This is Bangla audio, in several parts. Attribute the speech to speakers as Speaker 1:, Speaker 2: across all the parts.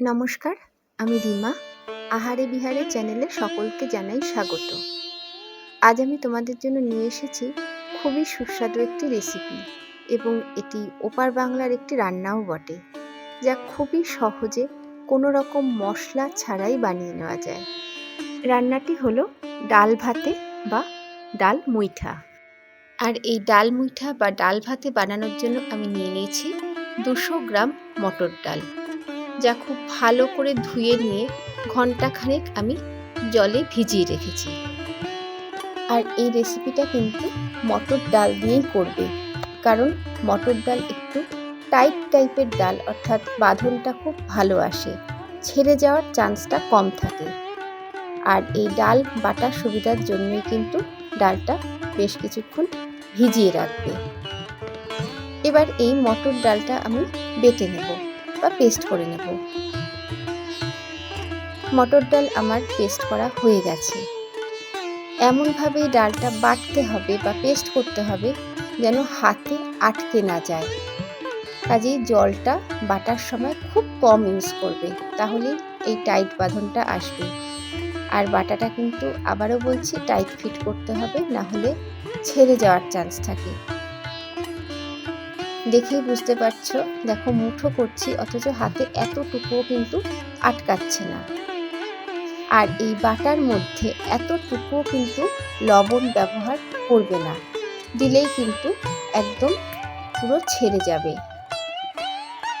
Speaker 1: নমস্কার, আমি রিমা। আহারে বিহারে চ্যানেলে সকলকে জানাই স্বাগত। আজ আমি তোমাদের জন্য নিয়ে এসেছি খুবই সুস্বাদু একটি রেসিপি এবং এটি ওপার বাংলার একটি রান্নাও বটে, যা খুবই সহজে কোনো রকম মশলা ছাড়াই বানিয়ে নেওয়া যায়। রান্নাটি হলো ডাল ভাতে বা ডাল মুইঠা। আর এই ডাল মুইঠা বা ডাল ভাতে বানানোর জন্য আমি নিয়ে নিয়েছি দুশো গ্রাম মটর ডাল। যা খুব ভালো করে ধুয়ে নিয়ে ঘন্টাখানেক আমি জলে ভিজিয়ে রেখেছি। আর এই রেসিপিটা কিন্তু মটর ডাল দিয়েই করবে। কারণ মটর ডাল একটু টাইট টাইপের ডাল, অর্থাৎ বাঁধনটা খুব ভালো আসে। ছেড়ে যাওয়ার চান্সটা কম থাকে। আর এই ডাল বাটার সুবিধার জন্যই কিন্তু ডালটা বেশ কিছুক্ষণ ভিজিয়ে রাখবে। এবার এই মটর ডালটা আমি বেটে নেব। বা পেস্ট করে নেব। মটর ডাল আমার পেস্ট করা হয়ে গেছে। এমনভাবে ডালটা বাটতে হবে বা পেস্ট করতে হবে যেন হাতে আটকে না যায়। কাজেই জলটা বাটার সময় খুব কম ইউজ করবে, তাহলে এই টাইট বাঁধনটা আসবে। আর বাটাটা কিন্তু আবারও বলছি টাইট ফিট করতে হবে না হলে ছেড়ে যাওয়ার চান্স থাকে। দেখেই বুঝতে পারছ। দেখো, মুঠো করছি, অথচ হাতে এতটুকুও কিন্তু আটকাচ্ছে না। আর এই বাটার মধ্যে এতটুকুও কিন্তু লবণ ব্যবহার করবে না। দিলেই কিন্তু একদম পুরো ছেড়ে যাবে।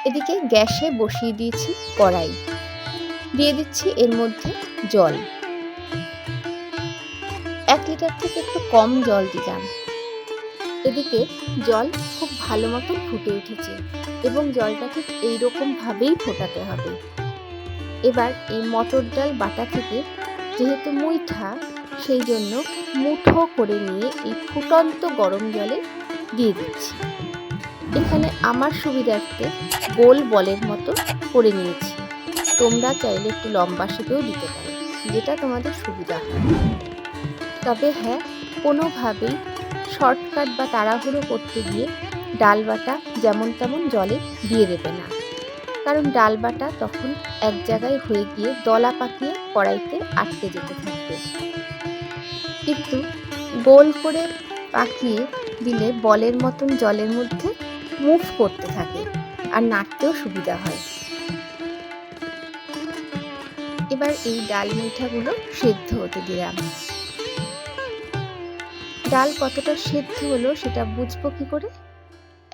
Speaker 1: এদিকে গ্যাসে বসিয়ে দিয়েছি কড়াই। দিয়ে দিচ্ছি এর মধ্যে জল। এক লিটার থেকে একটু কম জল দিলাম। এদিকে জল খুব ভালো মতো ফুটে উঠেছে এবং জলটা ঠিক এইরকমভাবেই ফোটাতে হবে। এবার এই মটর ডাল বাটা থেকে যেহেতু মুইঠা, সেই জন্য মুঠো করে নিয়ে এই ফুটন্ত গরম জলে দিয়ে দিচ্ছি। এখানে আমার সুবিধার্থে গোল বলের মতো করে নিয়েছি। তোমরা চাইলে একটু লম্বা শেপেও দিতে পারো, যেটা তোমাদের সুবিধা তবে হ্যাঁ কোনোভাবেই শর্টকাট বা তাড়াহুড়ো করতে গিয়ে ডাল বাটা যেমন তেমন জলে দিয়ে দেবে না। কারণ ডাল বাটা তখন এক জায়গায় হয়ে গিয়ে দলা পাকিয়ে কড়াইতে আটকে যেতে থাকবে। কিন্তু গোল করে পাকিয়ে দিলে বলের মতন জলের মধ্যে মুভ করতে থাকে আর নাড়তেও সুবিধা হয়। এবার এই ডাল মিঠাগুলো সেদ্ধ হতে দিলাম। ডাল কতটা সেদ্ধ হলো সেটা বুঝব কি করে?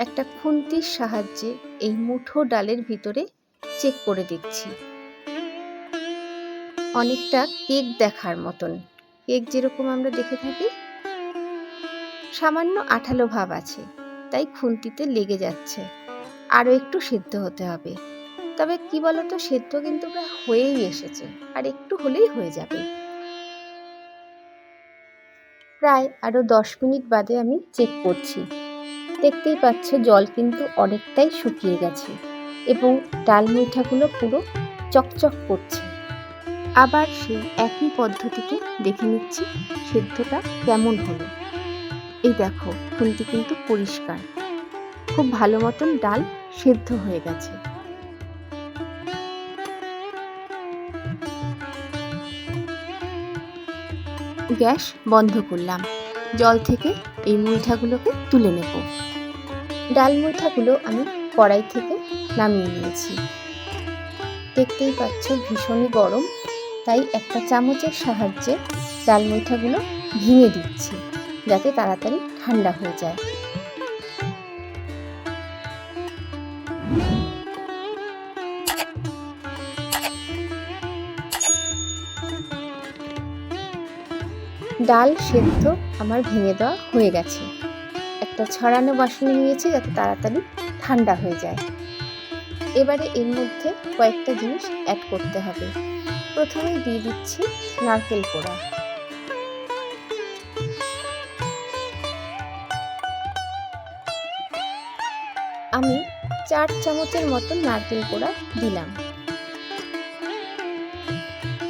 Speaker 1: একটা খুন্তির সাহায্যে এই মুঠো ডালের ভিতরে চেক করে দিচ্ছি অনেকটা কেক দেখার মতন। কেক যেরকম আমরা দেখে থাকি, সামান্য আঠালো ভাব আছে, তাই খুন্তিতে লেগে যাচ্ছে। আরও একটু সেদ্ধ হতে হবে। তবে কি বলতো, সেদ্ধ কিন্তু প্রায় হয়েই এসেছে, আর একটু হলেই হয়ে যাবে। প্রায় আরও দশ মিনিট বাদে আমি চেক করছি। দেখতেই পাচ্ছ জল কিন্তু অনেকটাই শুকিয়ে গেছে এবং ডাল মিঠাগুলো পুরো চকচক করছে। আবার সেই একই পদ্ধতিতে দেখে নিচ্ছি সেদ্ধটা কেমন হলো। এই দেখো খুন্তি কিন্তু পরিষ্কার। খুব ভালো মতন ডাল সেদ্ধ হয়ে গেছে। গ্যাস বন্ধ করলাম। জল থেকে এই মুইঠাগুলোকে তুলে নেব। ডাল মুইঠাগুলো আমি কড়াই থেকে নামিয়ে নিয়েছি। দেখতেই পাচ্ছ ভীষণই গরম, তাই একটা চামচের সাহায্যে ডাল মুইঠাগুলো ভেঙে দিচ্ছি, যাতে তাড়াতাড়ি ঠান্ডা হয়ে যায়। ডাল সেদ্ধ আমার ভেঙে দেওয়া হয়ে গেছে। একটা ছড়ানো বাসনে নিয়েছি যাতে তাড়াতাড়ি ঠান্ডা হয়ে যায়। এবারে এর মধ্যে কয়েকটা জিনিস অ্যাড করতে হবে। প্রথমেই দিয়ে দিচ্ছি নারকেল পোড়া। আমি চার চামচের মতো নারকেল কোড়া দিলাম।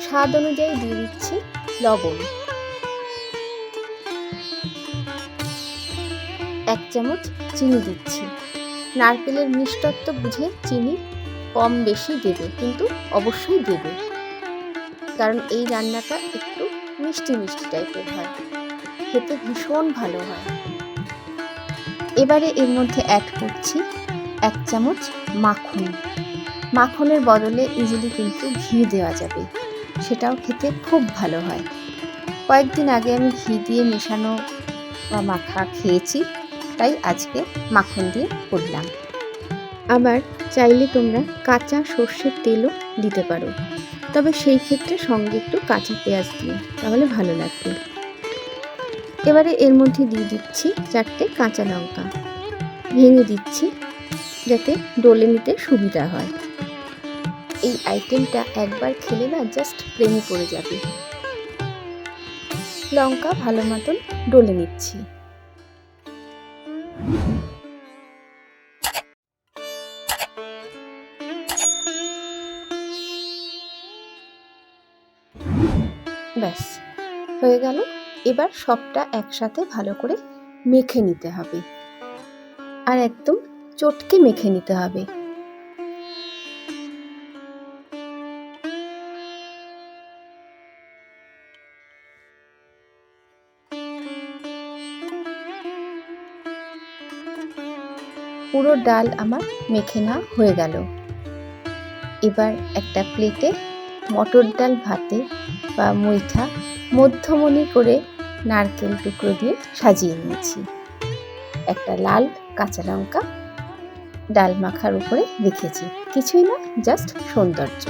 Speaker 1: স্বাদ অনুযায়ী দিয়ে দিচ্ছি লবণ। এক চামচ চিনি দিচ্ছি। নারকেলের মিষ্টত্ব বুঝে চিনি কম বেশি দেবে, কিন্তু অবশ্যই দেবে। কারণ এই রান্নাটা একটু মিষ্টি মিষ্টি টাইপের হয়। খেতে ভীষণ ভালো হয়। এবারে এর মধ্যে অ্যাড করছি এক চামচ মাখন। মাখনের বদলে ইজিলি কিন্তু ঘি দেওয়া যাবে। সেটাও খেতে খুব ভালো হয়। কয়েকদিন আগে আমি ঘি দিয়ে মেশানো বা মাখা খেয়েছি। তাই আজকে মাখন দিয়ে করলাম। আবার চাইলে তোমরা কাঁচা সর্ষের তেলও দিতে পারো। তবে সেই ক্ষেত্রে সঙ্গে একটু কাঁচা পেঁয়াজ দিও, তাহলে ভালো লাগবে। এবারে এর মধ্যে দিয়ে দিচ্ছি চারটে কাঁচা লঙ্কা। ভেঙে দিচ্ছি যাতে ডলে নিতে সুবিধা হয়। এই আইটেমটা একবার খেলে না জাস্ট প্রেমে পড়ে যাবে। লঙ্কা ভালো মতন ডলে নিচ্ছি। ব্যাস, হয়ে গেল। এবার সবটা একসাথে ভালো করে মেখে নিতে হবে। আর একদম চটকে মেখে নিতে হবে। পুরো ডাল আমার মেখে না হয়ে গেল। এবার একটা প্লেটে মটর ডাল ভাতে বা মুইঠা মধ্যমণি করে নারকেল টুকরো দিয়ে সাজিয়ে নিয়েছি। একটা লাল কাঁচা লঙ্কা ডাল মাখার উপরে রেখেছি। কিছুই না, জাস্ট সৌন্দর্য।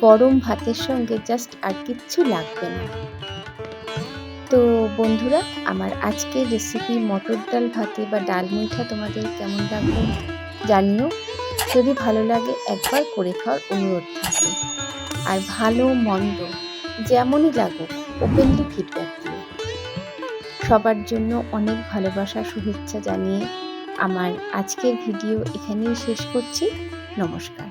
Speaker 1: গরম ভাতের সঙ্গে জাস্ট আর কিচ্ছু লাগবে না। তো বন্ধুরা, আমার আজকের রেসিপি মটর ডাল ভাতে বা ডাল মুইঠা তোমাদের কেমন লাগবে জানিও। যদি ভালো লাগে, একবার করে খাওয়ার অনুরোধ থাকে আর ভালো, মন্দ, যেমনই লাগুক ওপেনলি ফিডব্যাক দিও। সবার জন্য অনেক ভালোবাসা, শুভেচ্ছা জানিয়ে আমার আজকের ভিডিও এখানেই শেষ করছি। নমস্কার।